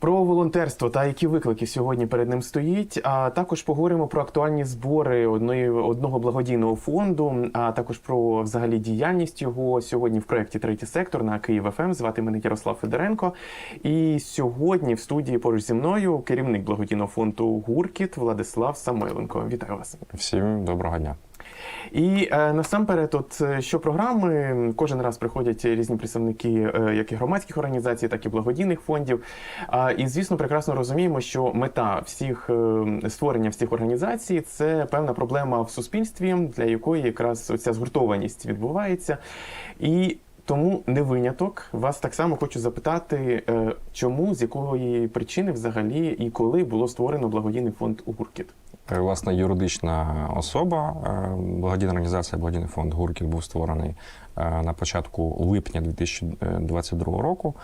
Про волонтерство та які виклики сьогодні перед ним стоїть. А також поговоримо про актуальні збори одної одного благодійного фонду, а також про взагалі діяльність його сьогодні в проєкті Третій сектор на Київ ФМ. Звати мене Ярослав Федоренко. І сьогодні в студії поруч зі мною керівник благодійного фонду Гуркіт Владислав Самойленко. Вітаю вас. Всім доброго дня. І е, насамперед, от е, що програми кожен раз приходять різні представники е, як і громадських організацій, так і благодійних фондів. А, і звісно, прекрасно розуміємо, що мета всіх е, створення всіх організацій це певна проблема в суспільстві, для якої якраз ця згуртованість відбувається. І тому не виняток. Вас так само хочу запитати, е, чому, з якої причини взагалі і коли було створено благодійний фонд Гуркіт. Власне, юридична особа, е, благодійна організація, благодійний фонд Гуркіт був створений е, на початку липня 2022 року.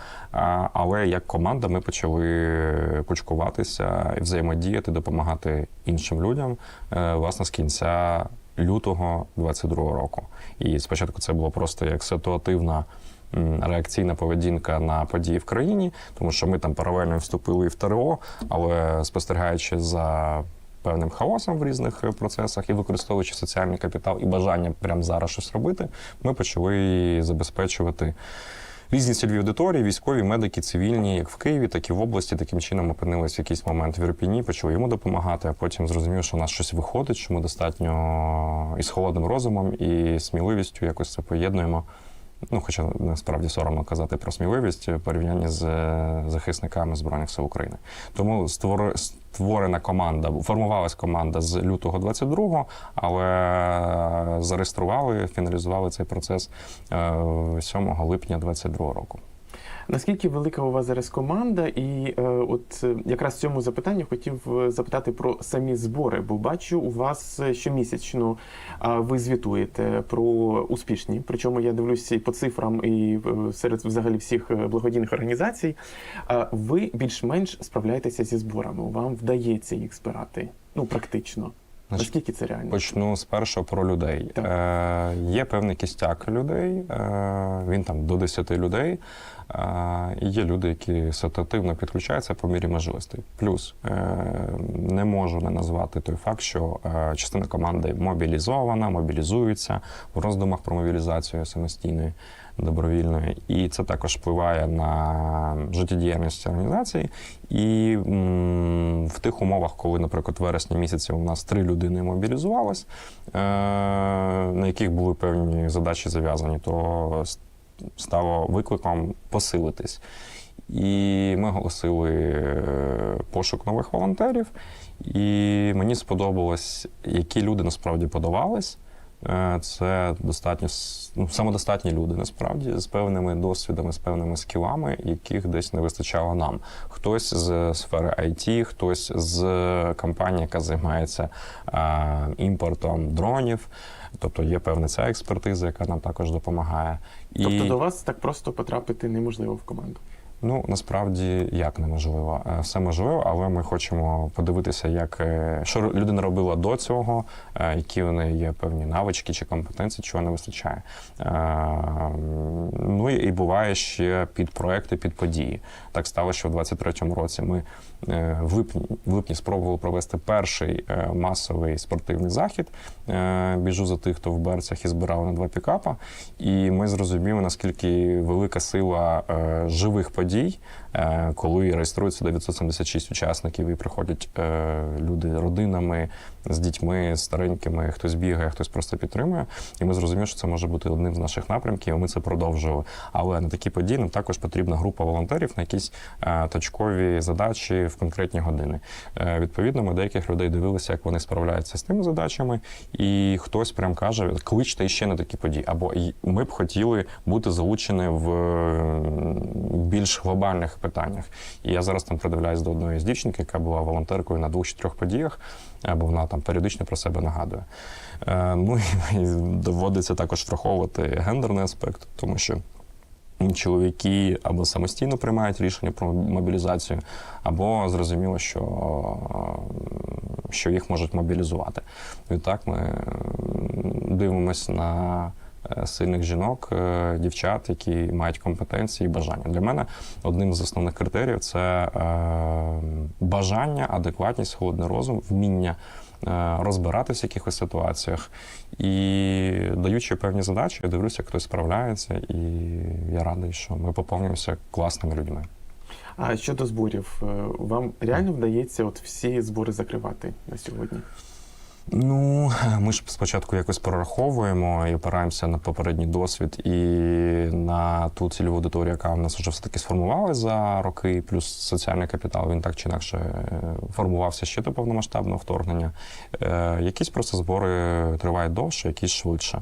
Але як команда ми почали кучкуватися і взаємодіяти, допомагати іншим людям, е, власне, з кінця лютого 2022 року. І спочатку це було просто як ситуативна. Реакційна поведінка на події в країні, тому що ми там паралельно вступили в ТРО, але спостерігаючи за певним хаосом в різних е, процесах і використовуючи соціальний капітал і бажання прямо зараз щось робити, ми почали забезпечувати різні цільові аудиторії, військові, медики, цивільні, як в Києві, так і в області. Таким чином опинились в якийсь момент в Ірпіні, почали йому допомагати, а потім зрозумів, що у нас щось виходить, що ми достатньо і з холодним розумом, і сміливістю якось це поєднуємо. Ну, хоча насправді соромно казати про сміливість порівняння з е, захисниками Збройних сил України. Тому створена команда, формувалась команда з лютого 22-го, але зареєстрували, фіналізували цей процес е, 7 липня 22-го року. Наскільки велика у вас зараз команда? І е, от е, якраз в цьому запитанні хотів е, запитати про самі збори, бо бачу, у вас е, щомісячно ви звітуєте про успішні. Причому я дивлюся і по цифрам, і серед взагалі всіх благодійних організацій. Ви більш-менш справляєтеся зі зборами. Вам вдається їх збирати. Ну, практично. Наскільки це реально? Почну спершу про людей. Так. Е, є певний кістяк людей, е, він там до 10 людей. Е, є люди, які ситуативно підключаються по мірі можливостей. Плюс е, не можу не назвати той факт, що е, частина команди мобілізована, мобілізується в роздумах про мобілізацію самостійної. Добровільної, і це також впливає на життєдіяльність організації. І м, в тих умовах, коли, наприклад, в вересні місяці у нас три людини мобілізувалось, е, на яких були певні задачі зав'язані, то стало викликом посилитись. І ми оголосили е, пошук нових волонтерів. І мені сподобалось, які люди насправді подавались. Е, Це достатньо ну, самодостатні люди, насправді, з певними досвідами, з певними скілами, яких десь не вистачало нам. Хтось з сфери IT, хтось з компанії, яка займається е, імпортом дронів. Тобто є певна ця експертиза, яка нам також допомагає. Тобто до вас так просто потрапити неможливо в команду. Ну насправді як неможливо. Е, Все можливо, але ми хочемо подивитися, як е, що людина робила до цього, е, які в неї є певні навички чи компетенції, чого не вистачає. Ну і буває ще під проекти, під події. Так сталося, що в 23-му році ми в липні, в липні спробували провести перший масовий спортивний захід. Біжу за тих, хто в берцях і збирали на два пікапа. І ми зрозуміли, наскільки велика сила живих подій, е, коли реєструється 976 учасників і приходять е, люди родинами з дітьми, старенькими, хтось бігає, хтось просто підтримує. І ми зрозуміли, що це може бути одним з наших напрямків. і Ми це продовжували. Але на такі події нам також потрібна група волонтерів на якісь е, точкові задачі в конкретні години. Відповідно, ми деяких людей дивилися, як вони справляються з тими задачами, і хтось прям каже: кличте іще на такі події. Або «І ми б хотіли бути залучені в е, більш глобальних питаннях. І я зараз там придивляюсь до одної з дівчинки, яка була волонтеркою на двох чи трьох подіях, бо вона там періодично про себе нагадує. Е, Ну і доводиться також враховувати гендерний аспект, тому що. Чоловіки або самостійно приймають рішення про мобілізацію, або зрозуміло, що, що їх можуть мобілізувати. Відтак ми дивимося на сильних жінок, е, дівчат, які мають компетенції і бажання. Для мене одним з основних критеріїв це е, бажання, адекватність, холодний розум, вміння. е, Розбиратися в якихось ситуаціях і даючи певні задачі, я дивлюся, хтось справляється, і я радий, що ми поповнюємося класними людьми. А щодо зборів, е, вам реально вдається от всі збори закривати на сьогодні? Ну, ми ж спочатку якось прораховуємо і опираємося на попередній досвід і на ту цільову аудиторію, яка в нас вже все-таки сформувала за роки, плюс соціальний капітал, він так чи інакше е, формувався ще до повномасштабного вторгнення. Е, Якісь просто збори тривають довше, якісь швидше.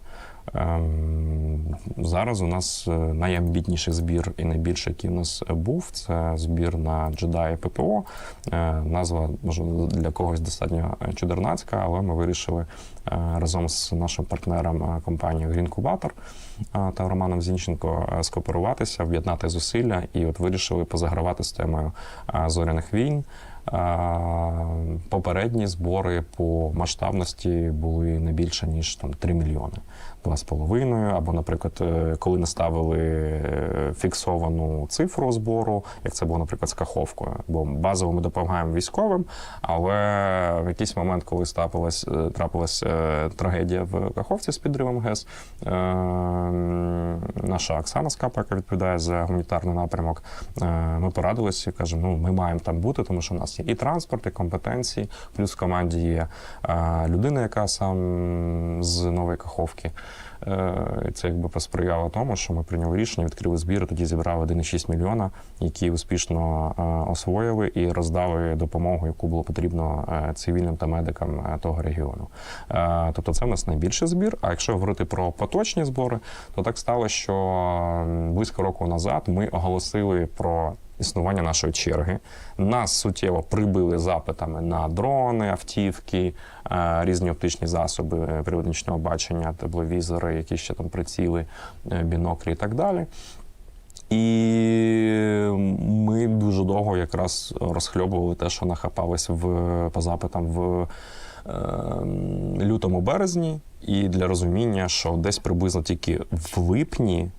Ем, Зараз у нас е, найамбітніший збір і найбільший, який у нас був, це збір на джедаї ППО. Назва можливо для когось достатньо чудернацька, але ми вирішили е, разом з нашим партнером е, компанією Грінкубатор та Романом Зінченко скооперуватися, об'єднати зусилля і от вирішили позагравати з темою зоряних війн. Попередні збори по масштабності були не більше ніж там 3 мільйони. Два з половиною, або, наприклад, е, коли не ставили е, фіксовану цифру збору, як це було, наприклад, з каховкою. Бо базово ми допомагаємо військовим, але в якийсь момент, коли стапилась, е, трапилась трагедія в Каховці з підривом ГЕС, наша Оксана Скапа, яка відповідає за гуманітарний напрямок, ми порадилися і кажемо, ну ми маємо там бути, тому що у нас є і транспорт, і компетенції, плюс в команді є людина, яка сам з нової Каховки. Е, Це якби посприяло тому, що ми прийняли рішення, відкрили збір, тоді зібрали 1,6 мільйона, які успішно е, освоїли і роздали допомогу, яку було потрібно е, цивільним та медикам того регіону. Тобто це в нас найбільший збір. А якщо говорити про поточні збори, то так стало, що близько року назад ми оголосили про. Існування нашої черги нас суттєво прибили запитами на дрони, автівки, е, різні оптичні засоби е, бачення, тепловізори, які ще там приціли, е, біноклі і так далі. І ми дуже довго якраз розхльобували те, що нахапалось в, по запитам в е, лютому березні. І для розуміння, що десь приблизно тільки в липні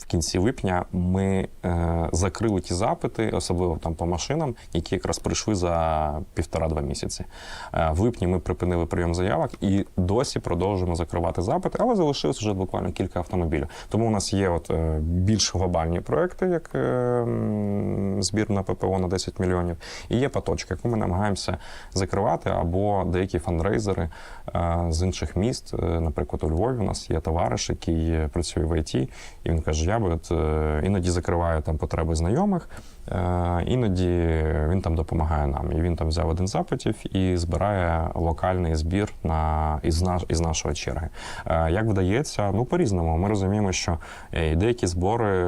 в кінці липня ми е, закрили ті запити, особливо там по машинам, які якраз прийшли за півтора-два місяці. Е, в липні ми припинили прийом заявок і досі продовжуємо закривати запити, але залишилось вже буквально кілька автомобілів. Тому у нас є от е, більш глобальні проекти, як е, збір на ППО на 10 мільйонів, і є поточка, яку ми намагаємося закривати, або деякі фандрейзери е, з інших міст. Е, Наприклад, у Львові у нас є товариш, який працює в ІТ, і він каже: я би от е, іноді закриваю там потреби знайомих, е, іноді він там допомагає нам. І він там взяв один запитів і збирає локальний збір на із наш із нашої черги. Е, Як вдається, ну по-різному. Ми розуміємо, що деякі збори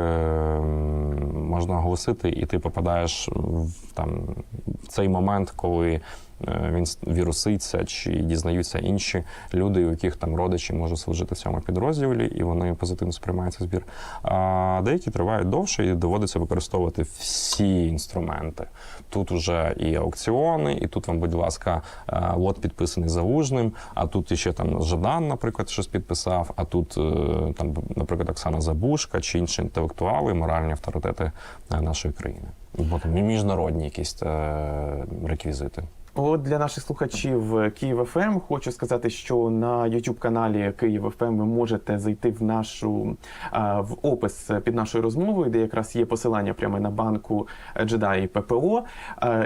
можна оголосити, і ти попадаєш в там в цей момент, коли. Е, Він віруситься чи дізнаються інші люди, у яких там родичі можуть служити в цьому підрозділі, і вони позитивно сприймають цей збір. А деякі тривають довше і доводиться використовувати всі інструменти. Тут уже і аукціони, і тут вам, будь ласка, е, лот підписаний залужним, а тут ще там Жадан, наприклад, щось підписав, а тут е, там, наприклад, Оксана Забушка чи інші інтелектуали, моральні авторитети нашої країни. Бо там міжнародні якісь реквізити. От для наших слухачів Київ ФМ хочу сказати, що на youtube каналі Київ ФМ ви можете зайти в нашу в опис під нашою розмовою, де якраз є посилання прямо на банку Джедаї ППО.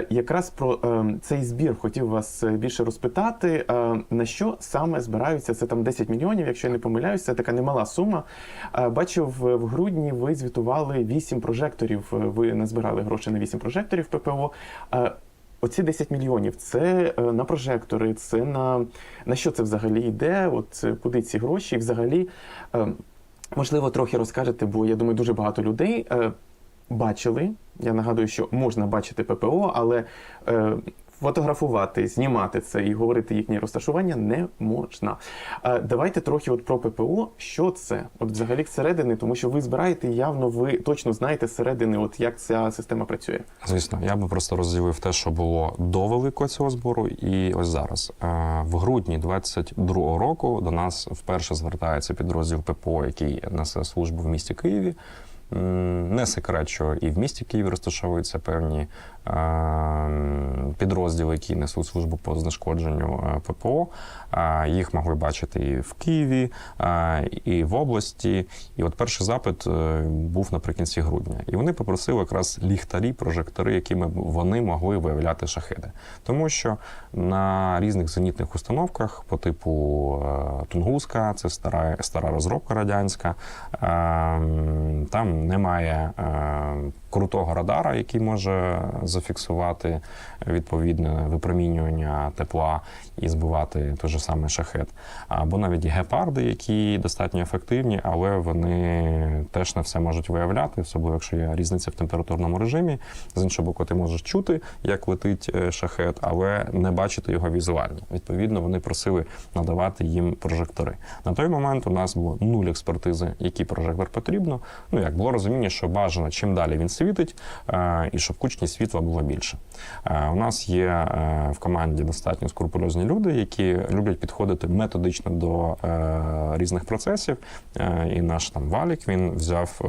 Якраз про е, цей збір хотів вас більше розпитати. е, На що саме збираються? Це там 10 мільйонів, якщо я не помиляюся, це така немала сума. А, Бачу, в, в грудні ви звітували 8 прожекторів. Ви назбирали гроші на 8 прожекторів ППО. Оці 10 мільйонів це е, на прожектори, це на, на що це взагалі йде? От е, куди ці гроші? І взагалі, е, можливо, трохи розкажете, бо я думаю, дуже багато людей бачили. Я нагадую, що можна бачити ППО, але фотографувати, знімати це і говорити їхнє розташування не можна. Е, Давайте трохи от про ППО. Що це? От взагалі зсередини, тому що ви збираєте, явно ви точно знаєте зсередини, от як ця система працює. Звісно, я би просто розділив те, що було до великого цього збору, і ось зараз. Е, В грудні 22-го року до нас вперше звертається підрозділ ППО, який несе службу в місті Києві. Не секрет, що і в місті Києві розташовуються певні е, підрозділи, які несуть службу по знешкодженню е, ППО. Їх могли бачити і в Києві, і в області. І от перший запит е, був наприкінці грудня. І вони попросили якраз ліхтарі, прожектори, якими вони могли виявляти шахеди. Тому що на різних зенітних установках по типу е, Тунгуска, це стара, стара розробка радянська, е, там немає крутого радара, який може зафіксувати відповідне випромінювання тепла і збивати той же самий шахет. Або навіть гепарди, які достатньо ефективні, але вони теж не все можуть виявляти, особливо якщо є різниця в температурному режимі. З іншого боку, ти можеш чути, як летить е, шахет, але не бачити його візуально. Відповідно, вони просили надавати їм прожектори. На той момент у нас було нуль експертизи, який прожектор потрібно. Ну як було розуміння, що бажано чим далі він світить, е, і щоб кучність світла було більше. Е, У нас є в команді достатньо скрупульозні люди, які люблять підходити методично до е, різних процесів. Е, І наш там валік він взяв е,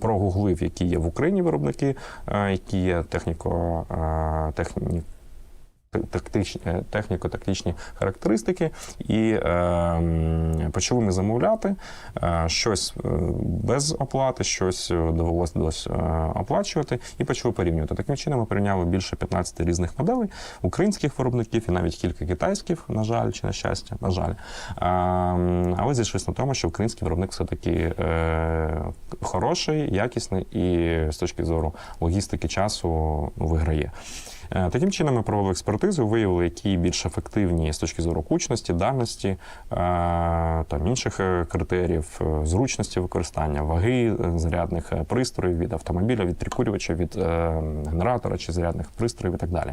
прогуглив, які є в Україні виробники, е, які є техніко е, техні, тактичні, е, техніко-тактичні характеристики, і е, почали ми замовляти е, щось е, без оплати, щось довелося оплачувати, і почали порівнювати. Таким чином ми порівняли більше 15 різних моделей українських виробників і навіть кілька китайських, на жаль, чи на щастя, на жаль. Е, але зійшлися на тому, що український виробник все-таки е, хороший, якісний і з точки зору логістики часу виграє. Е, Таким чином ми провели експертизу, виявили, які більш ефективні з точки зору кучності, дальності е, там інших е, критеріїв, зручності використання, ваги зарядних пристроїв від автомобіля, від прикурювача, від генератора чи зарядних пристроїв і так далі.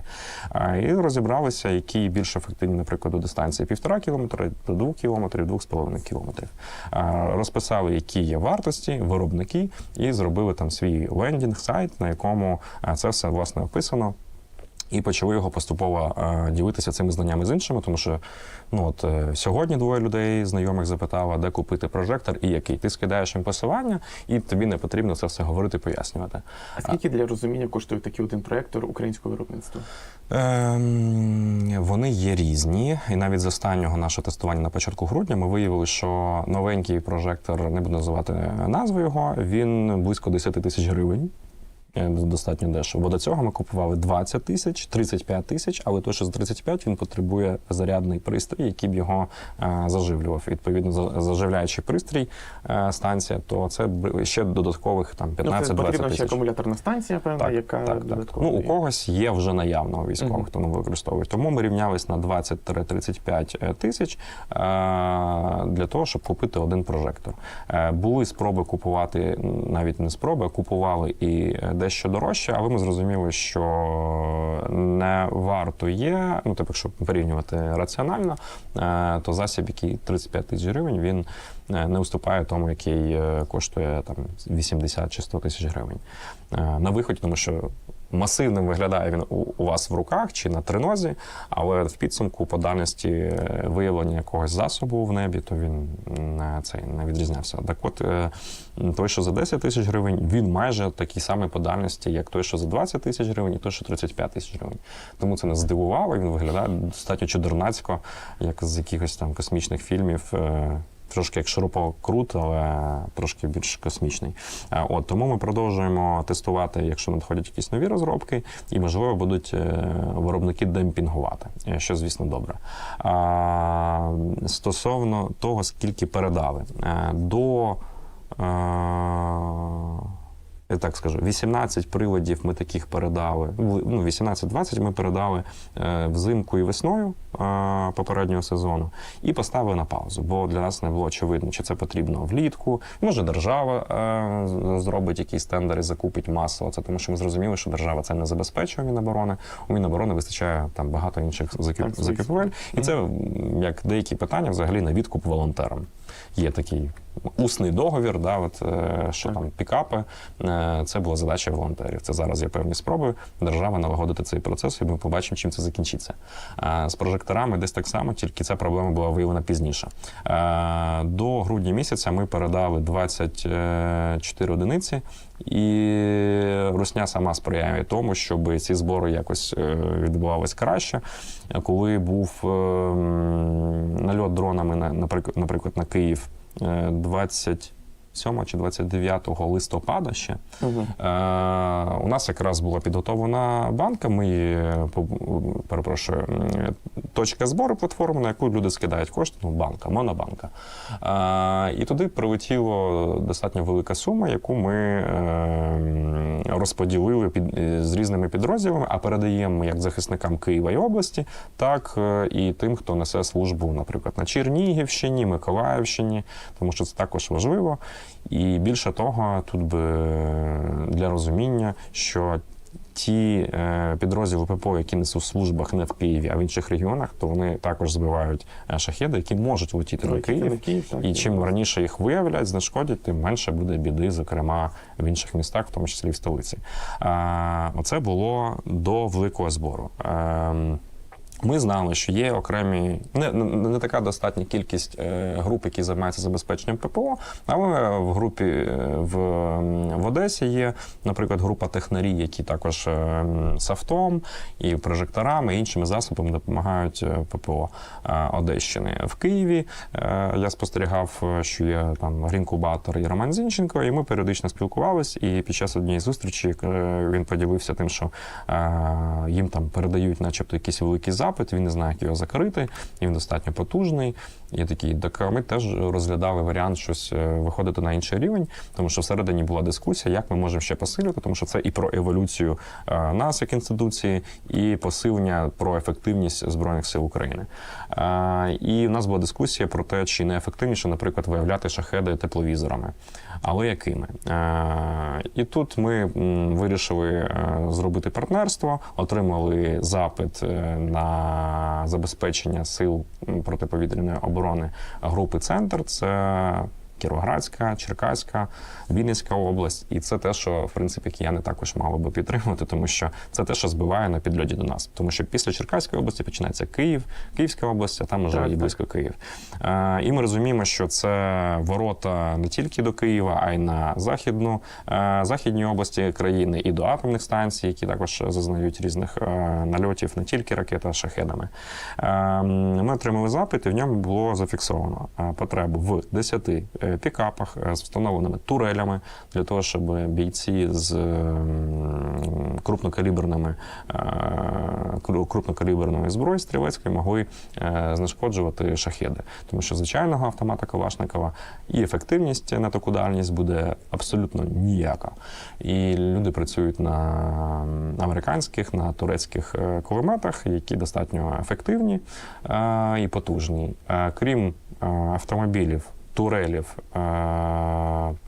І розібралися, які більш ефективні, наприклад, до дистанції півтора кілометра, до двох з половиною кілометрів. Розписали, які є вартості, виробники, і зробили там свій лендінг сайт, на якому це все власне описано. І почали його поступово е, ділитися цими знаннями з іншими, тому що ну от е, сьогодні двоє людей знайомих запитало, де купити прожектор і який. Ти скидаєш їм посилання, і тобі не потрібно це все говорити, пояснювати. А скільки для розуміння коштує такий один проєктор українського виробництва? Ем, вони є різні, і навіть з останнього нашого тестування на початку грудня ми виявили, що новенький прожектор, не буду називати назву його, він близько 10 тисяч гривень. Е, Достатньо дешево. Бо до цього ми купували 20 тисяч, 35 тисяч, але той, що за 35, він потребує зарядний пристрій, який б його е, заживлював. Відповідно, за- заживляючий пристрій, е, станція, то це ще додаткових там Ну, це 15-20 потрібна ще акумуляторна станція, певна, яка так, так. Ну, у когось є вже наявно у військових, Мгм. хто не використовує. Тому ми рівнялись на 20-35 тисяч для того, щоб купити один прожектор. Були спроби купувати, навіть не спроби, а купували і дещо дорожче, але ми зрозуміли, що не варто є. Ну, тобто, якщо порівнювати раціонально, е, то засіб, який 35 тисяч гривень, він е, не уступає тому, який е, коштує там 80 чи 100 тисяч гривень на виході, тому що масивним виглядає він у, вас в руках чи на тринозі, але в підсумку по дальності е, виявлення якогось засобу в небі, то він не, цей, не відрізнявся. Так от е, той, що за 10 тисяч гривень, він майже такий самий по дальності, як той, що за 20 тисяч гривень, і той, що 35 тисяч гривень. Тому це нас здивувало, він виглядає достатньо чудернацько, як з якихось там космічних фільмів. Трошки як шурупокрут, але трошки більш космічний. Е, От тому ми продовжуємо тестувати, якщо надходять якісь нові розробки, і можливо будуть е, виробники демпінгувати, е, що звісно добре. Стосовно того, скільки передали, до я так скажу, 18 приладів ми таких передали. Ну, 18-20 ми передали е, взимку і весною е, попереднього сезону і поставили на паузу, бо для нас не було очевидно, чи це потрібно влітку. Може, держава е, зробить якісь тендери, закупить масово. Це тому, що ми зрозуміли, що держава це не забезпечує Міноборони. У Міноборони вистачає там багато інших закупівель. І це як деякі питання взагалі на відкуп волонтерам. Є такий усний договір, да, от, е, що там пікапи. е, Це була задача волонтерів. Це зараз є певні спроби держави налагодити цей процес, і ми побачимо, чим це закінчиться. Е, З прожекторами десь так само, тільки ця проблема була виявлена пізніше. До грудня місяця ми передали 24 одиниці, і Русня сама сприяє тому, щоб ці збори якось відбувалися відбувались краще. Е, Коли був е, нальот дронами на, наприклад, на Київ е, 27 чи 29 листопада ще. Мгм. Е, у нас якраз була підготовлена банка. Ми її, е, перепрошую, точка збору платформи, на яку люди скидають кошти. Ну, банка, монобанка. Е, і туди прилетіло достатньо велика сума, яку ми е, розподілили під, е, з різними підрозділами, а передаємо як захисникам Києва і області, так е, і тим, хто несе службу, наприклад, на Чернігівщині, Миколаївщині, тому що це також важливо. І більше того, тут би е, для розуміння, що ті е, підрозділи ППО, які несуть в службах не в Києві, а в інших регіонах, то вони також збивають е, шахеди, які можуть летіти Київ. Київ, так, І і чим раніше їх виявлять, знешкодять, тим менше буде біди, зокрема в інших містах, в тому числі в столиці. Оце було до великого збору. Ми знали, що є окремі не, не, така достатня кількість е, груп, які займаються забезпеченням ППО, але в групі е, в, в Одесі є, наприклад, група технарі, які також е, м, софтом і прожекторами, і іншими засобами допомагають е, ППО е, Одещини. В Києві е, я спостерігав, е, що є там Грінкубатор і Роман Зінченко, і ми періодично спілкувались. І під час однієї зустрічі е, він поділився тим, що е, їм там передають, начебто, якийсь великий запит. Він не знає, як його закрити. І він достатньо потужний. І такий, так ми теж розглядали варіант щось е, виходити на інший рівень, тому що всередині була дискусія, як ми можемо ще посилювати, тому що це і про еволюцію е, нас як інституції, і посилення про ефективність збройних сил України. Е, І в нас була дискусія про те, чи не ефективніше, наприклад, виявляти шахеди тепловізорами, але якими. І тут ми вирішили зробити партнерство, отримали запит на забезпечення сил протиповітряної оборони групи Центр. Це Кіровоградська, Черкаська, Вінницька область, і це те, що в принципі кияни також мали би підтримувати, тому що це те, що збиває на підльоті до нас. Тому що після Черкаської області починається Київ, Київська область, а там вже Так, і так. близько Київ. Е, і ми розуміємо, що це ворота не тільки до Києва, а й на західну е, західні області країни і до атомних станцій, які також зазнають різних е, нальотів, не тільки ракет, а шахедами. Е, ми отримали запит, і в ньому було зафіксовано е, потребу в 10 е, пікапах е, з встановленими турелями для того, щоб бійці з крупнокаліберними е, кру- крупнокаліберної зброї стрілецької могли е, знешкоджувати шахеди. Тому що звичайного автомата Калашникова і ефективність на таку дальність буде абсолютно ніяка. І люди працюють на американських, на турецьких е, кулеметах, які достатньо ефективні і потужні. Крім автомобілів, турелів, е,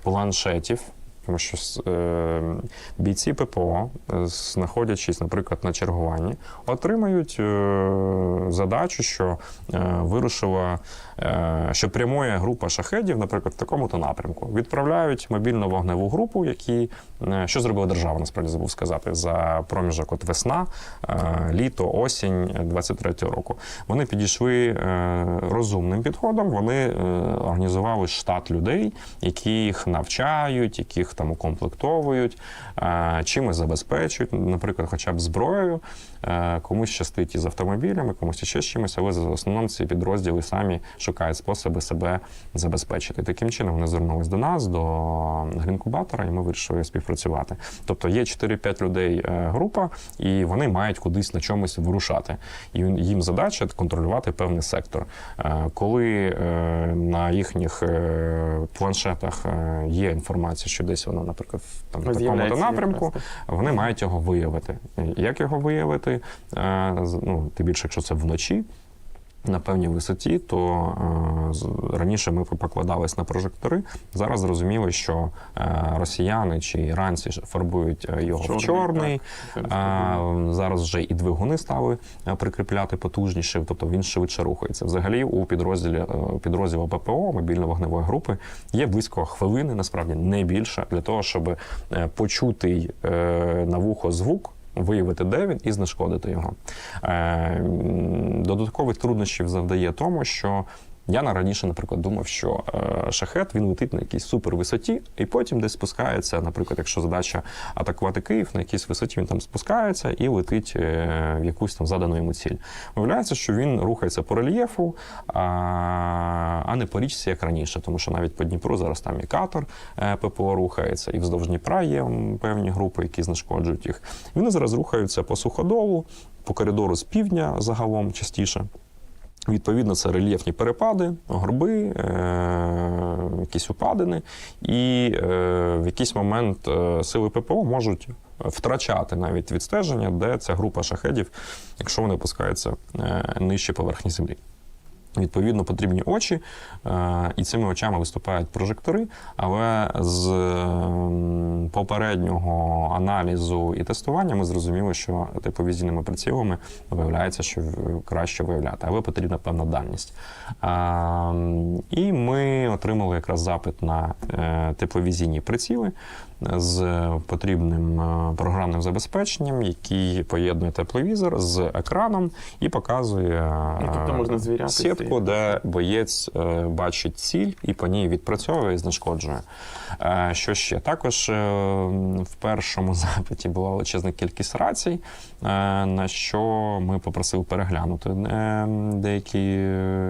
планшетів. Тому що е, бійці ППО, е, знаходячись, наприклад, на чергуванні, отримають е, задачу, що е, вирушила, е, що прямує група шахедів, наприклад, в такому-то напрямку. Відправляють мобільну вогневу групу, які е, що зробила держава, насправді забув сказати, за проміжок от весна, е, літо, осінь 23-го року. Вони підійшли е, розумним підходом. Вони е, організували штат людей, які їх навчають, яких там укомплектовують, чимось забезпечують, наприклад, хоча б зброєю. Е, Комусь щастить із автомобілями, комусь ще з чимось, але в основному ці підрозділи самі шукають способи себе забезпечити. Таким чином вони звернулись до нас, до грінкубатора, і ми вирішили співпрацювати. Тобто є 4-5 людей е, група, і вони мають кудись на чомусь вирушати. І їм задача контролювати певний сектор. Е, Коли на їхніх планшетах є інформація, що десь воно, наприклад, в там, такому-то напрямку, вони мають його виявити. Як його виявити? Е, Ну, тим більше, якщо це вночі. На певній висоті, то е, раніше ми покладались на прожектори. Зараз зрозуміли, що е, росіяни чи іранці фарбують е, його в чорний. А, зараз вже і двигуни стали е, прикріпляти потужніше, тобто він швидше рухається. Взагалі у підрозділі е, підрозділу ППО мобільно-вогневої групи є близько хвилини, насправді не більше, для того, щоб е, почутий е, на вухо звук. Виявити, де він і знешкодити його. Е, додаткових труднощів завдає тому, що я на раніше, наприклад, думав, що е, шахет він летить на якійсь супервисоті, і потім десь спускається. Наприклад, якщо задача атакувати Київ, на якійсь висоті він там спускається і летить е, в якусь там задану йому ціль. Виявляється, що він рухається по рельєфу, а, не по річці, як раніше, тому що навіть по Дніпру зараз там і катер е, ППО рухається, і вздовж Дніпра є певні групи, які знешкоджують їх. Вони зараз рухаються по суходолу, по коридору з півдня загалом частіше. Відповідно, це рельєфні перепади, горби, е- якісь упадини, і е- в якийсь момент е, сили ППО можуть втрачати навіть відстеження, де ця група шахедів, якщо вони опускаються е- нижче поверхні землі. Відповідно, потрібні очі, е, і цими очами виступають прожектори. Але з попереднього аналізу і тестування ми зрозуміли, що тепловізійними прицілами виявляється, що краще виявляти, але потрібна певна дальність. І ми отримали якраз запит на е, тепловізійні приціли з потрібним е, програмним забезпеченням, який поєднує тепловізор з екраном і показує е, Ну, тобто можна сітку, де боєць е, бачить ціль і по ній відпрацьовує і знешкоджує. Що ще? Також в першому запиті була величезна кількість рацій, на що ми попросили переглянути деякі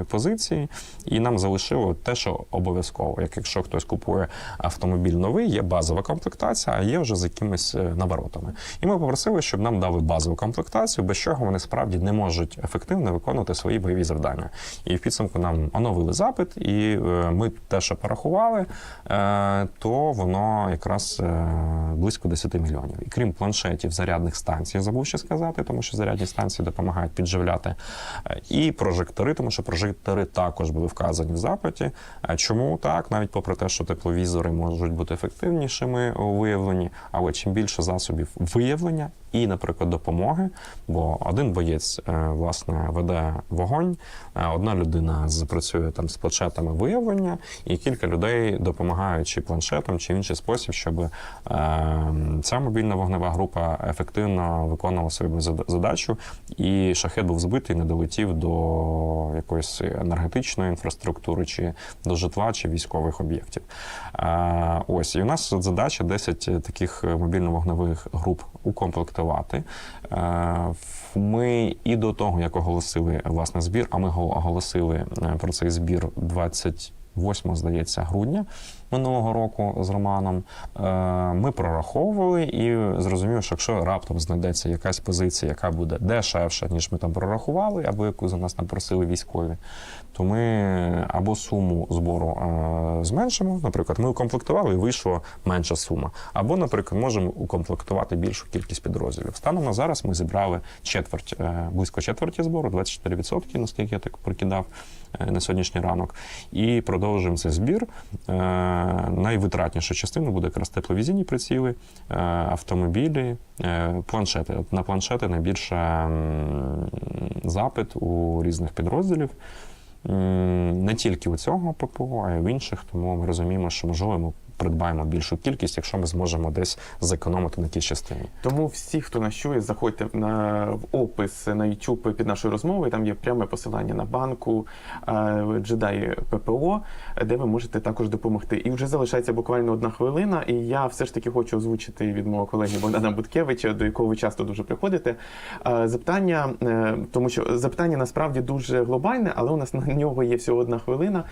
позиції, і нам залишило те, що обов'язково. Як якщо хтось купує автомобіль новий, є базова комплектація, а є вже з якимись е, наворотами. І ми попросили, щоб нам дали базову комплектацію, без чого вони справді не можуть ефективно виконувати свої бойові завдання. І в підсумку нам оновили запит, і е, ми те, що порахували, е, то воно якраз близько 10 мільйонів. І крім планшетів, зарядних станцій, забув ще сказати, тому що зарядні станції допомагають підживляти. І прожектори, тому що прожектори також були вказані в запиті. Чому так? Навіть попри те, що тепловізори можуть бути ефективнішими у виявленні, але чим більше засобів виявлення і, наприклад, допомоги, бо один боєць е, власне веде вогонь, е, одна людина з- працює там з планшетами виявлення, і кілька людей допомагають чи планшетом, чи інший спосіб, щоб е, ця мобільна вогнева група ефективно виконувала свою задачу, і шахет був збитий, не долетів до якоїсь енергетичної інфраструктури, чи до житла, чи військових об'єктів. Ось і у нас задача 10 таких мобільно-вогневих груп укомплектувати. Е, Ми і до того, як оголосили власне збір, а ми оголосили е, про цей збір 28, здається, грудня минулого року з Романом. Е, Ми прораховували і зрозуміли, що якщо раптом знайдеться якась позиція, яка буде дешевша, ніж ми там прорахували, або яку за нас там просили військові, то ми або суму збору е, зменшимо. Наприклад, ми укомплектували і вийшла менша сума. Або, наприклад, можемо укомплектувати більшу кількість підрозділів. Станом на зараз ми зібрали четверть, е, близько четверті збору, 24%, наскільки я так прикидав е, на сьогоднішній ранок. І продовжуємо цей збір. Найвитратніша частина буде якраз тепловізійні приціли, е, автомобілі, е, планшети. На планшети найбільше запит у різних підрозділів. Не тільки у цього ППО, а й в інших, тому ми розуміємо, що можливо ми придбаємо більшу кількість, якщо ми зможемо десь зекономити на тій частині. Тому всі, хто нас чує, заходьте на в опис на YouTube під нашою розмовою. Там є пряме посилання на банку е, Jedi ППО, де ви можете також допомогти. І вже залишається буквально одна хвилина. І я все ж таки хочу озвучити від мого колеги Богдана Буткевича, до якого ви часто дуже приходите. е, Запитання, е, тому що запитання насправді дуже глобальне, але у нас на нього є всього одна хвилина.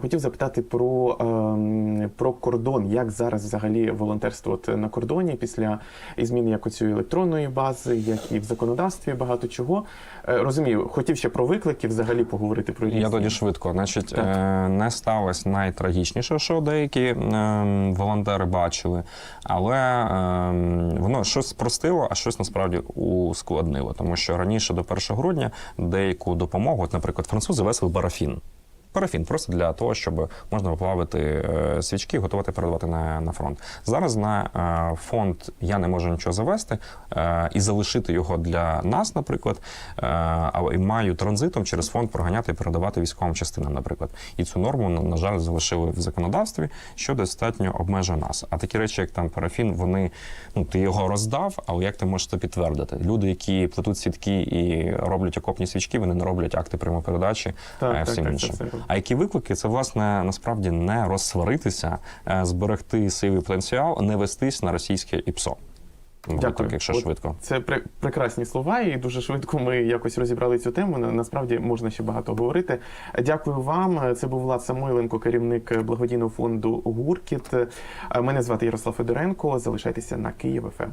Хотів запитати про, ем, про кордон кордон, як зараз взагалі волонтерство от на кордоні після і зміни як оцієї електронної бази, як і в законодавстві багато чого. Е, Розумію, хотів ще про виклики взагалі поговорити про різні. Я тоді швидко. Значить, Так. е, не сталося найтрагічніше, що деякі е, волонтери бачили, але е, воно щось спростило, а щось насправді ускладнило. Тому що раніше до 1 грудня деяку допомогу, от, наприклад, французи весли парафін. Парафін просто для того, щоб можна поплавити е, свічки, готувати передавати на, на фронт. Зараз на е, фонд я не можу нічого завести е, і залишити його для нас, наприклад, а і маю транзитом через фонд проганяти і передавати військовим частинам, наприклад. І цю норму, на, жаль, залишили в законодавстві, що достатньо обмежує нас. А такі речі, як там парафін, вони ну ти його роздав, але як ти можеш це підтвердити? Люди, які плетуть сітки і роблять окопні свічки, вони не роблять акти прямопередачі Так, так, всім так, іншим. це все. А які виклики? Це власне насправді не розсваритися, е, зберегти сивий потенціал, не вестись на російське ІПСО. Дякую. так, якщо От швидко. Це пре- прекрасні слова, і дуже швидко ми якось розібрали цю тему. На- Насправді можна ще багато говорити. Дякую вам. Це був Влад Самойленко, керівник благодійного фонду Гуркіт. Мене звати Ярослав Федоренко. Залишайтеся на Київ ФМ.